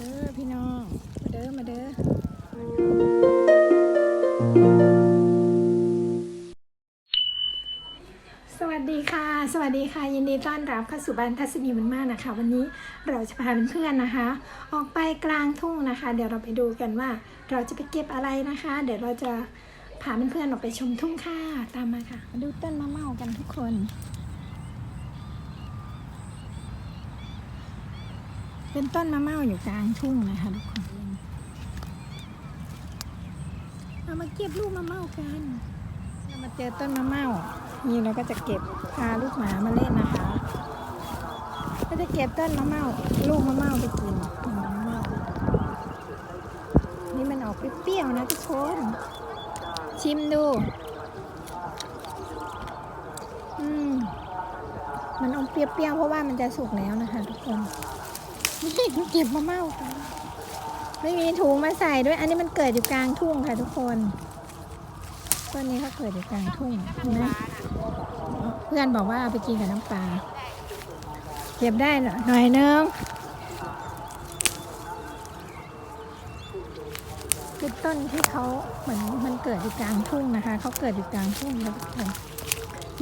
ด้อพี่น้อง มาเด้อ มาเด้อสวัสดีค่ะ สวัสดีค่ะ ยินดีต้อนรับเข้าสู่บ้านทัศนีมันมากนะคะ วันนี้เราจะพาเพื่อนๆนะคะ ออกไปกลางทุ่งนะคะ เดี๋ยวเราไปดูกันว่า เราจะไปเก็บอะไรนะคะ เดี๋ยวเราจะพาเพื่อนๆออกไปชมทุ่งค่ะ ตามมาค่ะ มาดูต้นมะเม่ากันทุกคน เป็นต้นมะเม่าอยู่กลางทุ่งนะคะทุกคนเรามาเก็บลูกมะเม่ากันเรามาเจอต้นมะเม่านี่เราก็จะเก็บพาลูกหมามาเล่นนะคะก็จะเก็บต้นมะเม่าลูกมะเม่าไปกินนมะเม่านี่มันออกเปรี้ยวๆนะทุกคนชิมดูอืมมันอมเปรี้ยวๆเพราะว่ามันจะสุกแล้วนะคะ ทุกคน นี่เก็บมะเม่ากันไม่มีถุงมาใส่ด้วย อันนี้มันเกิดอยู่กลางทุ่งค่ะทุกคนต้นนี้เขาเกิดอยู่กลางทุ่งนไหมเพื่อนบอกว่าเอาไปกินกับน้ำปลาเก็บได้หน่อยนึงคือต้นที่เขาเหมือนมันเกิดอยู่กลางทุ่งนะคะเขาเกิดอยู่กลางทุ่งนะทุกคน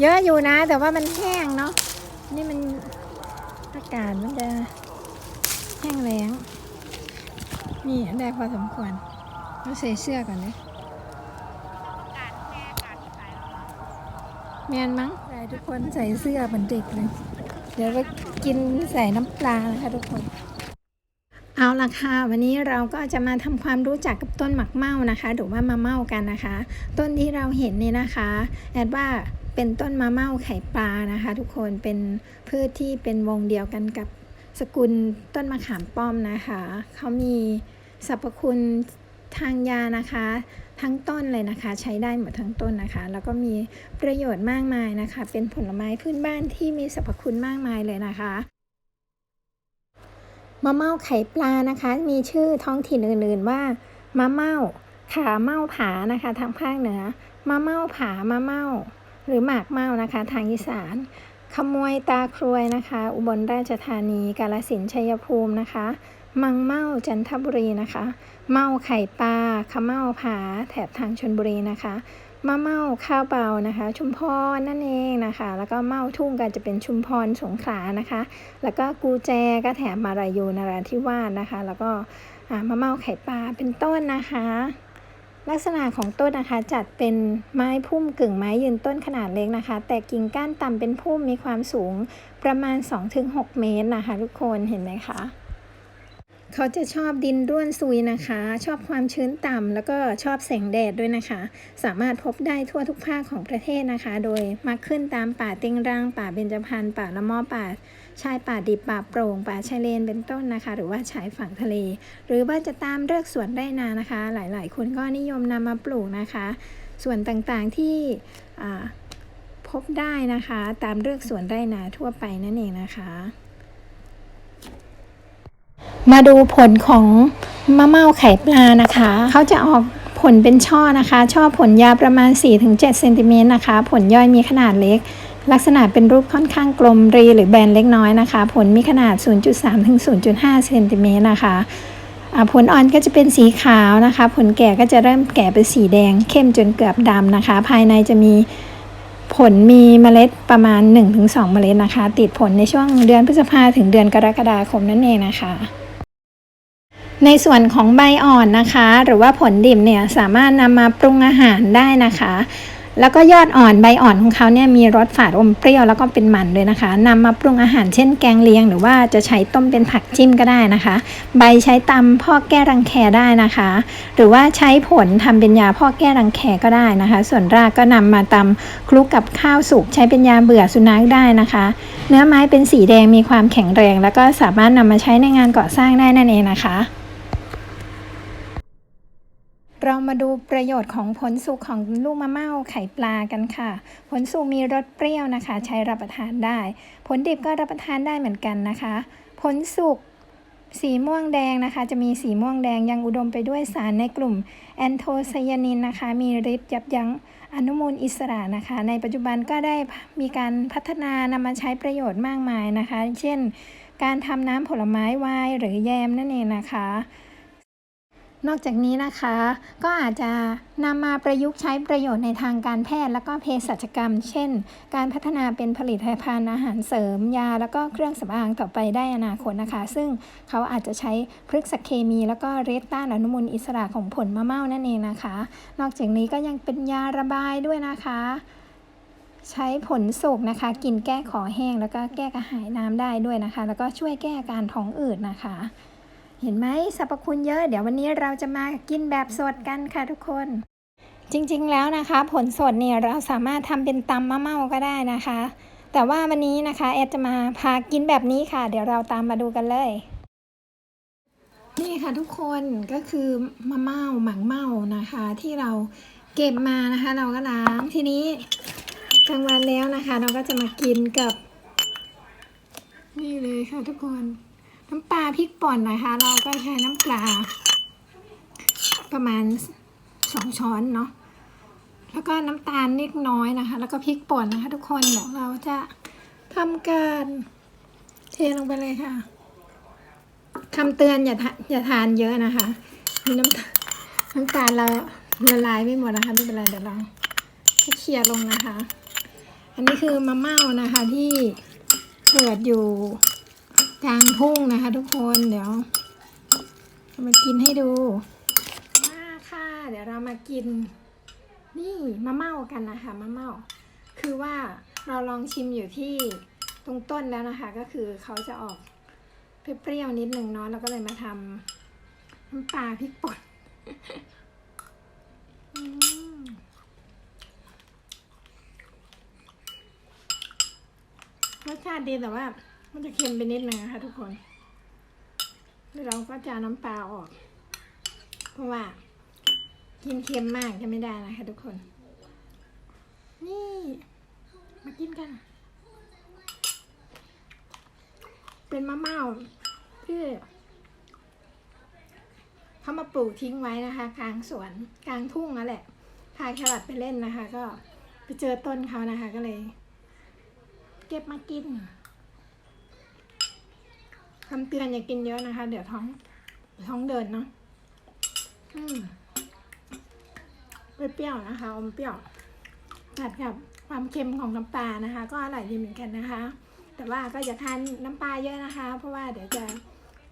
เยอะอยู่นะ แต่ว่ามันแห้งเนาะนี่มันอากาศมันจะ แห้งแล้ง นี่ได้พอสมควรเราใส่เสื้อก่อนเลยแมนมั้งใส่ทุกคนใส่เสื้อเหมือนเด็กเลย เดี๋ยวไปกินใส่น้ำปลานะคะทุกคน เอาละค่ะ วันนี้เราก็จะมาทำความรู้จักกับต้นหมักเม่านะคะ หรือว่ามะเม่ากันนะคะ ต้นที่เราเห็นนี่นะคะแอดว่าเป็นต้นมะเม่าไข่ปลานะคะ ทุกคนเป็นพืชที่เป็นวงเดียวกันกับ สกุลต้นมะขามป้อมนะคะ เขามีสรรพคุณทางยานะคะ ทั้งต้นเลยนะคะ ใช้ได้หมดทั้งต้นนะคะ แล้วก็มีประโยชน์มากมายนะคะ เป็นผลไม้พื้นบ้านที่มีสรรพคุณมากมายเลยนะคะมะเม่าไข่ปลานะคะ มีชื่อท้องถิ่นอื่น ๆ ว่ามะเม่าขาเม่าผานะคะ ทางภาคเหนือมะเม่าผามะเม่าหรือหมากเม่านะคะ ทางอีสาน ขโมยตาครวยนะคะ อุบลราชธานี กาลสินชัยภูมินะคะ มังเม่าจันทบุรีนะคะ เม่าไข่ปลาขเม่าผาแถบทางชนบุรีนะคะมะเมาข้าวเบานะคะ ชุมพรนั่นเองนะคะ แล้วก็เมาทุ่งก็จะเป็นชุมพรสงขลานะคะ แล้วก็กูแจก็แถบมาลายูนราธิวาสนะคะ แล้วก็อ่ามะเมาไข่ปลาเป็นต้นนะคะ ลักษณะของต้นนะคะจัดเป็นไม้พุ่มกึ่งไม้ยืนต้นขนาดเล็กนะคะ แต่กิ่งก้านต่ำเป็นพุ่มมีความสูงประมาณ 2-6 เมตรนะคะ ทุกคนเห็นไหมคะ เขาจะชอบดินร่วนซุยนะคะ ชอบความชื้นต่ำแล้วก็ชอบแสงแดดด้วยนะคะ สามารถพบได้ทั่วทุกภาคของประเทศนะคะ โดยมักขึ้นตามป่าเต็งรัง ป่าเบญจพรรณป่าละม่อป่าชายป่าดิบป่าโปร่ง ป่าชายเลนเป็นต้นนะคะ หรือว่าชายฝั่งทะเล หรือว่าจะตามเลือกสวนไร่นานะคะ หลายๆ คนก็นิยมนำมาปลูกนะคะ ส่วนต่างๆที่พบได้นะคะ ตามเลือกสวนไร่นาทั่วไปนั่นเองนะคะ มาดูผลของมะเม่าไข่ปลานะคะ เขาจะออกผลเป็นช่อนะคะ ช่อผลยาวประมาณ 4-7เซนติเมตรนะคะ ผลย่อยมีขนาดเล็ก ลักษณะเป็นรูปค่อนข้างกลมรีหรือแบนเล็กน้อยนะคะ ผลมีขนาด 0.3ถึง0.5เซนติเมตรนะคะผลอ่อนก็จะเป็นสีขาวนะคะ ผลแก่ก็จะเริ่มแก่เป็นสีแดง เข้มจนเกือบดำนะคะ ภายในจะมีผลมีเมล็ดประมาณ 1-2 เมล็ดนะคะ ติดผลในช่วงเดือนพฤษภาถึงเดือนกรกฎาคมนั่นเองนะคะ ในส่วนของใบอ่อนนะคะ หรือว่าผลดิบเนี่ยสามารถนำมาปรุงอาหารได้นะคะ แล้วก็ยอดอ่อนใบอ่อนของเขาเนี่ยมีรสฝาดอมเปรี้ยวแล้วก็เป็นมันด้วยนะคะนำมาปรุงอาหารเช่นแกงเลียง หรือว่าจะใช้ต้มเป็นผักจิ้มก็ได้นะคะ ใบใช้ตำพอกแก้รังแคได้นะคะ หรือว่าใช้ผลทำเป็นยาพอกแก้รังแคก็ได้นะคะ ส่วนรากก็นำมาตำคลุกกับข้าวสุกใช้เป็นยาเบื่อสุนัขได้นะคะ เนื้อไม้เป็นสีแดงมีความแข็งแรง แล้วก็สามารถนำมาใช้ในงานก่อสร้างได้นั่นเองนะคะ เรามาดูประโยชน์ของผลสุกของลูกมะเม่าไข่ปลากันค่ะ ผลสุกมีรสเปรี้ยวนะคะ ใช้รับประทานได้ ผลดิบก็รับประทานได้เหมือนกันนะคะ ผลสุกสีม่วงแดงนะคะ จะมีสีม่วงแดงยังอุดมไปด้วยสารในกลุ่มแอนโทไซยานินนะคะ มีฤทธิ์ยับยั้งอนุมูลอิสระนะคะ ในปัจจุบันก็ได้มีการพัฒนานำมาใช้ประโยชน์มากมายนะคะ เช่น การทำน้ำผลไม้ไวน์หรือแยมนั่นเองนะคะ นอกจากนี้นะคะ ก็อาจจะนำมาประยุกต์ใช้ประโยชน์ในทางการแพทย์ แล้วก็เภสัชกรรม เช่น การพัฒนาเป็นผลิตภัณฑ์อาหารเสริมยา แล้วก็เครื่องสำอางต่อไปได้อนาคตนะคะ ซึ่งเขาอาจจะใช้พฤกษเคมี แล้วก็เรดต้านอนุมูลอิสระของผลมะเม่านั่นเองนะคะ นอกจากนี้ก็ยังเป็นยาระบายด้วยนะคะใช้ผลสุกนะคะ กินแก้ขอแห้ง แล้วก็แก้กระหายน้ำได้ด้วยนะคะ แล้วก็ช่วยแก้อาการท้องอืดนะคะ เห็นไหมสรรพคุณเยอะ เดี๋ยววันนี้เราจะมากินแบบสดกันค่ะทุกคน จริงๆแล้วนะคะ ผลสดเนี่ยเราสามารถทำเป็นตำมะเมาก็ได้นะคะ แต่ว่าวันนี้นะคะแอดจะมาพากินแบบนี้ค่ะ เดี๋ยวเราตามมาดูกันเลย นี่ค่ะทุกคนก็คือมะเมาหมังเม่านะคะ ที่เราเก็บมานะคะ เราก็ล้างทีนี้กลางวันแล้วนะคะ เราก็จะมากินกับ นี่เลยค่ะทุกคน น้ำปลาพริกป่นนะคะ เราก็ใช้น้ำปลา ประมาณสองช้อนเนาะแล้วก็น้ำตาลนิดน้อยนะคะ แล้วก็พริกป่นนะคะ ทุกคนเดี๋ยวเราจะทำการเทลงไปเลยค่ะคำเตือนอย่าทาอย่าทานเยอะนะคะมีน้ำน้ำตาลเราละลายไม่หมดนะคะไม่เป็นไรเดี๋ยวเราเคลียร์ลงนะคะ อันนี้คือมะเม่านะคะที่เกิดอยู่ กลางทุ่งนะคะ ทุกคนเดี๋ยวจะมากินให้ดูมาค่ะ เดี๋ยวเรามากิน นี่มะเม่ากันนะคะมะเม่าคือว่าเราลองชิมอยู่ที่ตรงต้นแล้วนะคะ ก็คือเขาจะออกเปรี้ยวๆนิดนึงเนาะเราก็เลยมาทำน้ำปลาพริกป่นรสชาติดีแต่ว่า มันจะเค็มไปนิดนึงนะคะทุกคนเราก็จะน้ำปลาออก เพราะว่า กินเค็มมากจะไม่ได้นะคะทุกคน นี่ มากินกัน เป็นมะเม่าที่เขามาปลูกทิ้งไว้นะคะ กลางสวนกลางทุ่งนั่นแหละพาแครอทไปเล่นนะคะ ก็ไปเจอต้นเขานะคะก็เลย เก็บมากิน คำเตือนอย่ากินเยอะนะคะ เดี๋ยวท้อง ท้องเดินเนาะอืมเปรี้ยวๆนะคะ อมเปรี้ยวตัดกับความเค็มของน้ำปลานะคะ ก็อร่อยดีเหมือนกันนะคะ แต่ว่าก็อย่าทานน้ำปลาเยอะนะคะ เพราะว่าเดี๋ยวจะ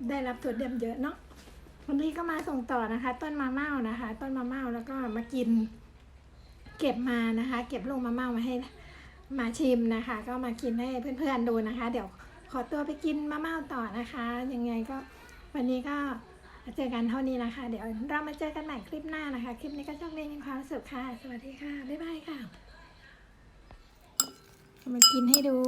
ได้รับโซเดียมเยอะเนาะวันนี้ก็มาส่งต่อนะคะ ต้นมะเม่านะคะ ต้นมะเม่าแล้วก็มากิน เก็บมานะคะ เก็บลูกมะเม่ามาให้มาชิมนะคะ ก็มากินให้เพื่อนๆดูนะคะ เดี๋ยว ขอตัวไปกินมะม่าต่อนะคะ ยังไงก็วันนี้ก็เจอกันเท่านี้นะคะ เดี๋ยวเรามาเจอกันใหม่คลิปหน้านะคะ คลิปนี้ก็โชคดีมีความสุขค่ะ สวัสดีค่ะ บ๊ายบายค่ะ มากินให้ดู